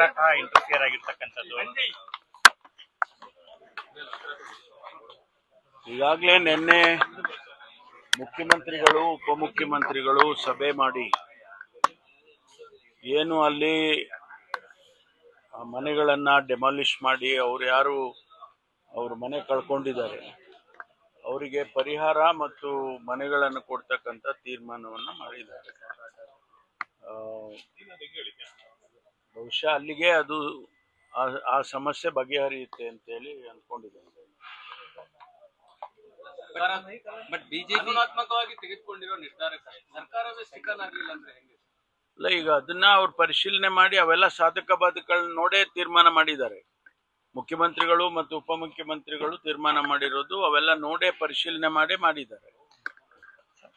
ತರಹ ಇಂಟರ್ಫಿಯರ್ ಆಗಿರ್ತಕ್ಕಂಥದ್ದು. ಈಗಾಗಲೇ ನಿನ್ನೆ ಮುಖ್ಯಮಂತ್ರಿಗಳು, ಉಪಮುಖ್ಯಮಂತ್ರಿಗಳು ಸಭೆ ಮಾಡಿ ಏನು ಅಲ್ಲಿ ಮನೆಗಳನ್ನ ಡೆಮಾಲಿಷ್ ಮಾಡಿ ಅವ್ರು ಯಾರು ಅವ್ರ ಮನೆ ಕಳ್ಕೊಂಡಿದ್ದಾರೆ. ಅವರಿಗೆ ಪರಿಹಾರ ಮತ್ತು ಮನೆಗಳನ್ನು ಕೊಡ್ತಕ್ಕಂಥ ತೀರ್ಮಾನವನ್ನು ಮಾಡಿದ್ದಾರೆ. ಬಹುಶಃ ಅಲ್ಲಿಗೆ ಅದು ಆ- ಸಮಸ್ಯೆ ಬಗೆಹರಿಯುತ್ತೆ ಅಂತ ಹೇಳಿ ಬಟ್ ಬಿಜೆಪಿ ತೆಗೆದುಕೊಂಡಿರೋ ಸರ್ಕಾರವೇ ಅಂದ್ರೆ ಹೆಂಗೆ ಈಗ ಅದನ್ನ ಅವ್ರು ಪರಿಶೀಲನೆ ಮಾಡಿ ಅವೆಲ್ಲ ಸಾಧಕ ಬಾಧಕಗಳನ್ನ ನೋಡೇ ತೀರ್ಮಾನ ಮಾಡಿದ್ದಾರೆ. ಮುಖ್ಯಮಂತ್ರಿಗಳು ಮತ್ತು ಉಪಮುಖ್ಯಮಂತ್ರಿಗಳು ತೀರ್ಮಾನ ಮಾಡಿರೋದು ಅವೆಲ್ಲ ನೋಡೇ ಪರಿಶೀಲನೆ ಮಾಡೇ ಮಾಡಿದ್ದಾರೆ.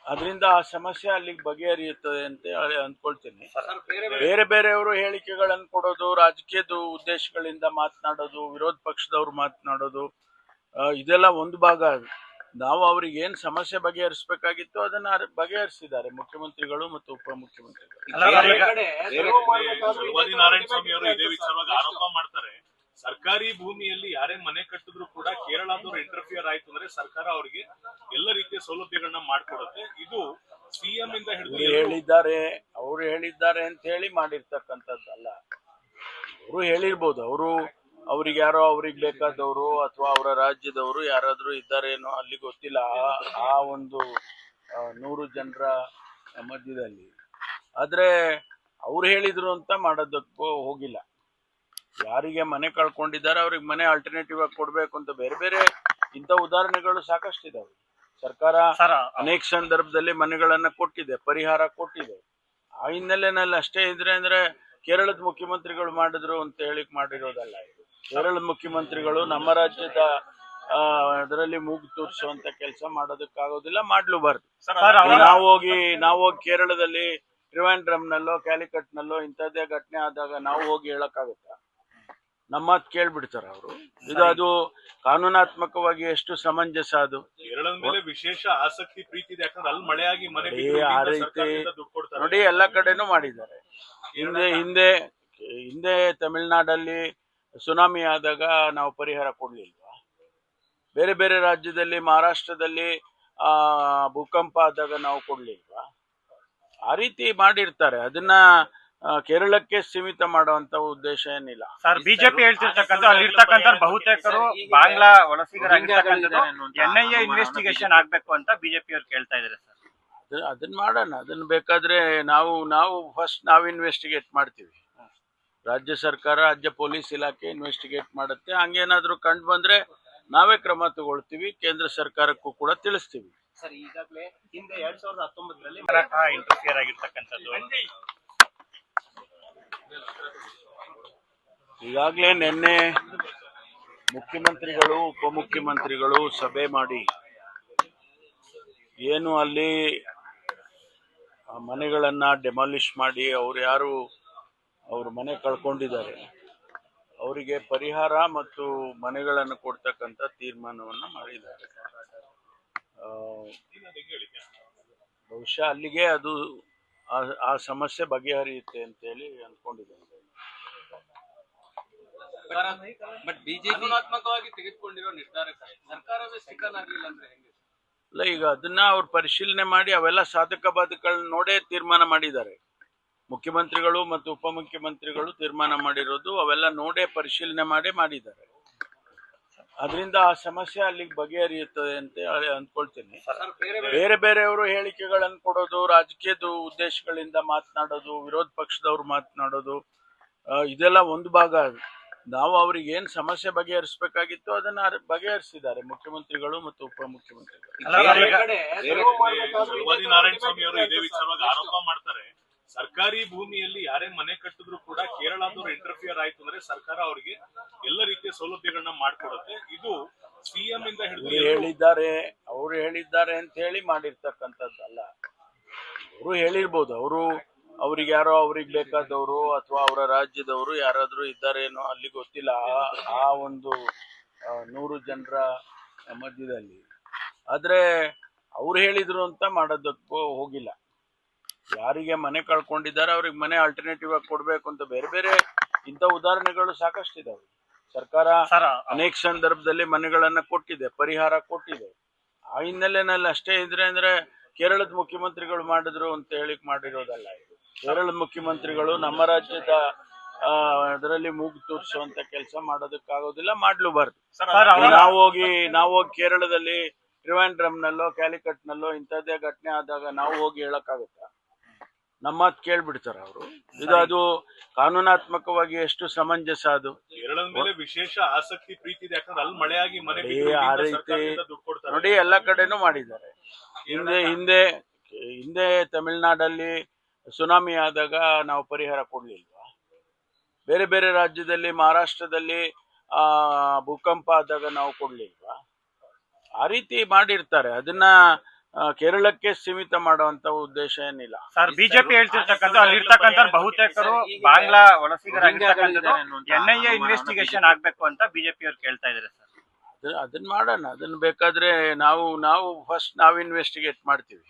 ಅದರಿಂದ ಆ ಸಮಸ್ಯೆ ಅಲ್ಲಿಗೆ ಬಗೆಹರಿಯುತ್ತದೆ ಅಂತ ಹೇಳಿ ಅಂದ್ಕೊಳ್ತೀನಿ. ಬೇರೆ ಬೇರೆ ಬೇರೆಯವರು ಹೇಳಿಕೆಗಳನ್ನು ಕೊಡೋದು ರಾಜಕೀಯದ ಉದ್ದೇಶಗಳಿಂದ ಮಾತನಾಡೋದು ವಿರೋಧ ಪಕ್ಷದವ್ರು ಮಾತನಾಡೋದು ಇದೆಲ್ಲ ಒಂದು ಭಾಗ ಅದು. ನಾವು ಅವ್ರಿಗೆ ಏನ್ ಸಮಸ್ಯೆ ಬಗೆಹರಿಸಬೇಕಾಗಿತ್ತು ಅದನ್ನ ಬಗೆಹರಿಸಿದ್ದಾರೆ ಮುಖ್ಯಮಂತ್ರಿಗಳು ಮತ್ತು ಉಪಮುಖ್ಯಮಂತ್ರಿಗಳು. ಮುಖ್ಯಮಂತ್ರಿಗಳು ಸರ್, ಈಗ ಕಡೆ ಸರ್ವಾದಿ ನಾರಾಯಣ ಸ್ವಾಮಿ ಅವರು ಇದೇ ವಿಚಾರವಾಗಿ ಆರೋಪ ಮಾಡ್ತಾರೆ. ಸರ್ಕಾರಿ ಭೂಮಿಯಲ್ಲಿ ಯಾರೇ ಮನೆ ಕಟ್ಟಿದ್ರು ಕೂಡ ಕೇರಳದವ್ರು ಇಂಟರ್ಫಿಯರ್ ಆಯ್ತು ಅಂದ್ರೆ ಸರ್ಕಾರ ಅವರಿಗೆ ಎಲ್ಲ ರೀತಿಯ ಸೌಲಭ್ಯಗಳನ್ನ ಮಾಡ್ಕೊಡುತ್ತೆ. ಇದು ಸಿಎಂ ಇಂದ ಹೇಳಿದ್ರು ಹೇಳಿದ್ದಾರೆ, ಅವರು ಹೇಳಿದ್ದಾರೆ ಅಂತ ಹೇಳಿ ಮಾಡಿರ್ತಕ್ಕಂಥದ್ದಲ್ಲ ಅವರು ಹೇಳಿರ್ಬೋದು, ಅವರು ಅವ್ರಿಗೆ ಯಾರೋ ಅವ್ರಿಗೆ ಬೇಕಾದವರು ಅಥವಾ ಅವರ ರಾಜ್ಯದವರು ಯಾರಾದ್ರೂ ಇದ್ದಾರೇನೋ ಅಲ್ಲಿ ಗೊತ್ತಿಲ್ಲ. ಆ- ಒಂದು ನೂರು ಜನರ ಮಧ್ಯದಲ್ಲಿ. ಆದ್ರೆ ಅವ್ರು ಹೇಳಿದ್ರು ಅಂತ ಮಾಡೋದಕ್ಕೂ ಹೋಗಿಲ್ಲ. ಯಾರಿಗೆ ಮನೆ ಕಳ್ಕೊಂಡಿದ್ದಾರೆ ಅವ್ರಿಗೆ ಮನೆ ಆಲ್ಟರ್ನೇಟಿವ್ ಆಗಿ ಕೊಡ್ಬೇಕು ಅಂತ ಬೇರೆ ಬೇರೆ ಇಂಥ ಉದಾಹರಣೆಗಳು ಸಾಕಷ್ಟು ಇದಾವೆ ಸರ್ಕಾರ ಅನೇಕ ಸಂದರ್ಭದಲ್ಲಿ ಮನೆಗಳನ್ನ ಕೊಟ್ಟಿದೆ ಪರಿಹಾರ ಕೊಟ್ಟಿದೆ. ಆ ಹಿನ್ನೆಲೆನಲ್ಲಿ ಅಷ್ಟೇ ಇದ್ರೆ ಅಂದ್ರೆ ಕೇರಳದ ಮುಖ್ಯಮಂತ್ರಿಗಳು ಮಾಡಿದ್ರು ಅಂತ ಹೇಳಿ ಮಾಡಿರೋದಲ್ಲ ಇದು. ಕೇರಳದ ಮುಖ್ಯಮಂತ್ರಿಗಳು ನಮ್ಮ ರಾಜ್ಯದ ಅದರಲ್ಲಿ ಮೂಗು ತೋರಿಸುವಂತ ಕೆಲಸ ಮಾಡೋದಕ್ಕಾಗೋದಿಲ್ಲ ಮಾಡ್ಲು ಬಾರ್ದು ಅವರ ನಾವು ಹೋಗಿ ನಾವು ಹೋಗಿ ಕೇರಳದಲ್ಲಿ ತ್ರಿವಾಂಡ್ರಮ್ನಲ್ಲೋ ಕ್ಯಾಲಿಕಟ್ನಲ್ಲೋ ಇಂಥದ್ದೇ ಘಟನೆ ಆದಾಗ ನಾವು ಹೋಗಿ ಹೇಳಕ್ಕಾಗುತ್ತಾ? ನಮ್ಮ ಮಾತು ಕೇಳ್ಬಿಡ್ತಾರ ಅವರು. ಇದು ಅದು ಕಾನೂನಾತ್ಮಕವಾಗಿ ಎಷ್ಟು ಸಮಂಜಸ ಅದು. ಕೇರಳದ ಮೇಲೆ ವಿಶೇಷ ಆಸಕ್ತಿ ಪ್ರೀತಿ ಇದೆ ಯಾಕಂದ್ರೆ ಅಲ್ಲಿ ಮಳೆಯಾಗಿ ಮನೆ ನೋಡಿ, ಬಿದ್ದು ಆ ಇಲ್ಲಿಂದ ರೀತಿ ಸರ್ಕಾರದಿಂದ ದುಡ್ಡು ಕೊಡ್ತಾರೆ. ನೋಡಿ ಎಲ್ಲ ಕಡೆನೂ ಮಾಡಿದ್ದಾರೆ. ಹಿಂದೆ ಹಿಂದೆ ಹಿಂದೆ ತಮಿಳ್ನಾಡಲ್ಲಿ ಸುನಾಮಿ ಆದಾಗ ನಾವು ಪರಿಹಾರ ಕೊಡ್ಲಿಲ್ವಾ? ಬೇರೆ ಬೇರೆ ರಾಜ್ಯದಲ್ಲಿ ಮಹಾರಾಷ್ಟ್ರದಲ್ಲಿ ಆ ಭೂಕಂಪ ಆದಾಗ ನಾವು ಕೊಡ್ಲಿಲ್ವಾ? ಆ ರೀತಿ ಮಾಡಿರ್ತಾರೆ. ಅದನ್ನ ಕೇರಳಕ್ಕೆ ಸೀಮಿತ ಮಾಡುವಂತ ಉದ್ದೇಶ ಏನಿಲ್ಲ. ಸರ್ ಬಿಜೆಪಿ ಹೇಳ್ತಿರ್ತಕ್ಕಂಥ ಅಲ್ಲಿರ್ತಕ್ಕಂಥ ಬಹುತೇಕರು ಬಾಂಗ್ಲಾ ವಲಸಿಗರಾಗಿರ್ತಕ್ಕಂಥದ್ದು ಎನ್ ಐ ಎ ಇನ್ವೆಸ್ಟಿಗೇಷನ್ ಆಗ್ಬೇಕು ಅಂತ ಬಿಜೆಪಿ ಅವ್ರು ಕೇಳ್ತಾ ಇದಾರೆ ಸರ್. ಅದ್- ಅದನ್ನ ಮಾಡೋಣ ಅದನ್ನ ಬೇಕಾದ್ರೆ ನಾವು ನಾವು ಫಸ್ಟ್ ನಾವು ಇನ್ವೆಸ್ಟಿಗೇಟ್ ಮಾಡ್ತೀವಿ. ರಾಜ್ಯ ಸರ್ಕಾರ ರಾಜ್ಯ ಪೊಲೀಸ್ ಇಲಾಖೆ ಇನ್ವೆಸ್ಟಿಗೇಟ್ ಮಾಡುತ್ತೆ. ಹಂಗೇನಾದ್ರೂ ಕಂಡು ಬಂದ್ರೆ ನಾವೇ ಕ್ರಮ ತಗೊಳ್ತೀವಿ ಕೇಂದ್ರ ಸರ್ಕಾರಕ್ಕೂ ಕೂಡ ತಿಳಿಸ್ತೀವಿ. ಸರ್ ಈಗಾಗಲೇ ಹಿಂದೆ ಎರಡ್ ಸಾವಿರದ ಹತ್ತೊಂಬತ್ತರಲ್ಲಿ ಇಂಟರ್ಫಿಯರ್ ಆಗಿರ್ತಕ್ಕಂಥದ್ದು. ಈಗಾಗಲೇ ನಿನ್ನೆ ಮುಖ್ಯಮಂತ್ರಿಗಳು, ಉಪಮುಖ್ಯಮಂತ್ರಿಗಳು ಸಭೆ ಮಾಡಿ ಏನು ಅಲ್ಲಿ ಮನೆಗಳನ್ನ ಡೆಮಾಲಿಷ್ ಮಾಡಿ ಅವ್ರು ಯಾರು ಅವ್ರ ಮನೆ ಕಳ್ಕೊಂಡಿದ್ದಾರೆ. ಅವರಿಗೆ ಪರಿಹಾರ ಮತ್ತು ಮನೆಗಳನ್ನು ಕೊಡ್ತಕ್ಕಂಥ ತೀರ್ಮಾನವನ್ನು ಮಾಡಿದ್ದಾರೆ. ಬಹುಶಃ ಅಲ್ಲಿಗೆ ಅದು ಆ- ಆ ಸಮಸ್ಯೆ ಬಗೆಹರಿಯುತ್ತೆ ಅಂತ ಹೇಳಿ ಬಟ್ ಬಿಜೆಪಿ ಕಾನೂನಾತ್ಮಕವಾಗಿ ತೆಗೆದುಕೊಂಡಿರೋ ನಿರ್ಧಾರಕ್ಕೆ ಸರ್ಕಾರವೇ ಸ್ಟಿಕನ್ ಆಗ್ಲಿಲ್ಲ ಅಂದ್ರೆ ಹೆಂಗೆ ಅಲ್ಲ ಈಗ ಅದನ್ನ ಅವ್ರು ಪರಿಶೀಲನೆ ಮಾಡಿ ಅವೆಲ್ಲ ಸಾಧಕ ಬಾಧಕಗಳನ್ನ ನೋಡೇ ತೀರ್ಮಾನ ಮಾಡಿದ್ದಾರೆ. ಮುಖ್ಯಮಂತ್ರಿಗಳು ಮತ್ತು ಉಪಮುಖ್ಯಮಂತ್ರಿಗಳು ತೀರ್ಮಾನ ಮಾಡಿರೋದು ಅವೆಲ್ಲ ನೋಡೇ ಪರಿಶೀಲನೆ ಮಾಡೇ ಮಾಡಿದ್ದಾರೆ. ಅದರಿಂದ ಆ ಸಮಸ್ಯೆ ಅಲ್ಲಿಗೆ ಬಗೆಹರಿಯುತ್ತದೆ ಅಂತ ಹೇಳಿ ಅಂದ್ಕೊಳ್ತೀನಿ. ಬೇರೆ ಬೇರೆ ಬೇರೆಯವರು ಹೇಳಿಕೆಗಳನ್ನು ಕೊಡೋದು ರಾಜಕೀಯದ ಉದ್ದೇಶಗಳಿಂದ ಮಾತನಾಡೋದು ವಿರೋಧ ಪಕ್ಷದವ್ರು ಮಾತನಾಡೋದು ಇದೆಲ್ಲ ಒಂದು ಭಾಗ ಅದು. ನಾವು ಅವ್ರಿಗೆ ಏನ್ ಸಮಸ್ಯೆ ಬಗೆಹರಿಸಬೇಕಾಗಿತ್ತು ಅದನ್ನ ಬಗೆಹರಿಸಿದ್ದಾರೆ ಮುಖ್ಯಮಂತ್ರಿಗಳು ಮತ್ತು ಉಪಮುಖ್ಯಮಂತ್ರಿಗಳು. ಸರ್ಕಾರಿ ಭೂಮಿಯಲ್ಲಿ ಯಾರೇ ಮನೆ ಕಟ್ಟಿದ್ರು ಕೂಡ ಕೇರಳದವ್ರು ಇಂಟರ್ಫಿಯರ್ ಆಯ್ತು ಅಂದ್ರೆ ಸರ್ಕಾರ ಅವರಿಗೆ ಎಲ್ಲ ರೀತಿಯ ಸೌಲಭ್ಯಗಳನ್ನ ಮಾಡ್ಕೊಡುತ್ತೆ. ಇದು ಸಿಎಂ ಇಂದ ಹಿಡಿದು ಹೇಳಿದ್ದಾರೆ ಅವ್ರು ಹೇಳಿದ್ದಾರೆ ಅಂತ ಹೇಳಿ ಮಾಡಿರ್ತಕ್ಕಂಥದ್ದಲ್ಲ. ಅವರು ಹೇಳಿರ್ಬೋದು ಅವರು ಅವ್ರಿಗೆ ಯಾರೋ ಅವ್ರಿಗೆ ಬೇಕಾದವರು ಅಥವಾ ಅವರ ರಾಜ್ಯದವರು ಯಾರಾದ್ರೂ ಇದ್ದಾರೇನೋ ಅಲ್ಲಿ ಗೊತ್ತಿಲ್ಲ. ಆ- ಆ ಒಂದು ನೂರು ಜನರ ಮಧ್ಯದಲ್ಲಿ. ಆದ್ರೆ ಅವ್ರು ಹೇಳಿದ್ರು ಅಂತ ಮಾಡೋದಕ್ಕೂ ಹೋಗಿಲ್ಲ. ಯಾರಿಗೆ ಮನೆ ಕಳ್ಕೊಂಡಿದ್ದಾರೆ ಅವ್ರಿಗೆ ಮನೆ ಆಲ್ಟರ್ನೇಟಿವ್ ಆಗಿ ಕೊಡ್ಬೇಕು ಅಂತ ಬೇರೆ ಬೇರೆ ಇಂಥ ಉದಾಹರಣೆಗಳು ಸಾಕಷ್ಟು ಇದಾವೆ ಸರ್ಕಾರ ಅನೇಕ ಸಂದರ್ಭದಲ್ಲಿ ಮನೆಗಳನ್ನ ಕೊಟ್ಟಿದೆ ಪರಿಹಾರ ಕೊಟ್ಟಿದೆ. ಆ ಹಿನ್ನೆಲೆನಲ್ಲಿ ಅಷ್ಟೇ ಇದ್ರೆ ಅಂದ್ರೆ ಕೇರಳದ ಮುಖ್ಯಮಂತ್ರಿಗಳು ಮಾಡಿದ್ರು ಅಂತ ಹೇಳಿ ಮಾಡಿರೋದಲ್ಲ ಇದು. ಕೇರಳದ ಮುಖ್ಯಮಂತ್ರಿಗಳು ನಮ್ಮ ರಾಜ್ಯದ ಅದರಲ್ಲಿ ಮೂಗು ತೋರಿಸುವಂತ ಕೆಲಸ ಮಾಡೋದಕ್ಕಾಗೋದಿಲ್ಲ ಮಾಡ್ಲೂಬಾರ್ದು ಬಾರ್ದು. ನಾವು ಹೋಗಿ ನಾವು ಹೋಗಿ ಕೇರಳದಲ್ಲಿ ತ್ರಿವಾಂಡ್ರಮ್ನಲ್ಲೋ ಕ್ಯಾಲಿಕಟ್ನಲ್ಲೋ ಇಂಥದ್ದೇ ಘಟನೆ ಆದಾಗ ನಾವು ಹೋಗಿ ಹೇಳಕ್ಕಾಗುತ್ತಾ? ನಮ್ಮ ಮಾತು ಕೇಳ್ಬಿಡ್ತಾರ ಅವರು. ಇದು ಅದು ಕಾನೂನಾತ್ಮಕವಾಗಿ ಎಷ್ಟು ಸಮಂಜಸ ಅದು. ಕೇರಳದ ಮೇಲೆ ವಿಶೇಷ ಆಸಕ್ತಿ ಪ್ರೀತಿ ಇದೆ ಯಾಕಂದ್ರೆ ಅಲ್ಲಿ ಮಳೆಯಾಗಿ ಮನೆ ಬಿದ್ದು ಆ ರೀತಿ ಸರ್ಕಾರದಿಂದ ದುಡ್ಡು ಕೊಡ್ತಾರೆ. ನೋಡಿ ಎಲ್ಲ ಕಡೆನೂ ಮಾಡಿದ್ದಾರೆ. ಹಿಂದೆ ಹಿಂದೆ ಹಿಂದೆ ತಮಿಳ್ನಾಡಲ್ಲಿ ಸುನಾಮಿ ಆದಾಗ ನಾವು ಪರಿಹಾರ ಕೊಡ್ಲಿಲ್ವಾ? ಬೇರೆ ಬೇರೆ ರಾಜ್ಯದಲ್ಲಿ ಮಹಾರಾಷ್ಟ್ರದಲ್ಲಿ ಆ ಭೂಕಂಪ ಆದಾಗ ನಾವು ಕೊಡ್ಲಿಲ್ವಾ? ಆ ರೀತಿ ಮಾಡಿರ್ತಾರೆ. ಅದನ್ನ ಕೇರಳಕ್ಕೆ ಸೀಮಿತ ಮಾಡುವಂತ ಉದ್ದೇಶ ಏನಿಲ್ಲ. ಸರ್ ಬಿಜೆಪಿ ಹೇಳ್ತಿರ್ತಕ್ಕಂಥ ಅಲ್ಲಿರ್ತಕ್ಕಂಥ ಬಹುತೇಕರು ಬಾಂಗ್ಲಾ ವಲಸಿಗರಾಗಿರ್ತಕ್ಕಂಥದ್ದು ಎನ್ ಐ ಎ ಇನ್ವೆಸ್ಟಿಗೇಷನ್ ಆಗ್ಬೇಕು ಅಂತ ಬಿಜೆಪಿ ಅವ್ರು ಕೇಳ್ತಾ ಇದಾರೆ ಸರ್ ಅದು ಅದನ್ನ ಮಾಡೋಣ. ಅದನ್ನ ಬೇಕಾದ್ರೆ ನಾವು ನಾವು ಫಸ್ಟ್ ನಾವು ಇನ್ವೆಸ್ಟಿಗೇಟ್ ಮಾಡ್ತೀವಿ.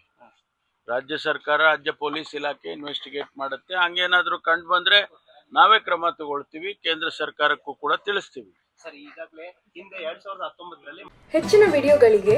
ರಾಜ್ಯ ಸರ್ಕಾರ ರಾಜ್ಯ ಪೊಲೀಸ್ ಇಲಾಖೆ ಇನ್ವೆಸ್ಟಿಗೇಟ್ ಮಾಡುತ್ತೆ. ಹಂಗೇನಾದ್ರೂ ಕಂಡು ಬಂದ್ರೆ ನಾವೇ ಕ್ರಮ ತಗೊಳ್ತೀವಿ. ಕೇಂದ್ರ ಸರ್ಕಾರಕ್ಕೂ ಕೂಡ ತಿಳಿಸ್ತೀವಿ. ಸರ್ ಈಗಾಗಲೇ ಹಿಂದೆ ಎರಡ್ ಸಾವಿರದ ಹತ್ತೊಂಬತ್ತರಲ್ಲಿ ಹೆಚ್ಚಿನ ವಿಡಿಯೋಗಳಿಗೆ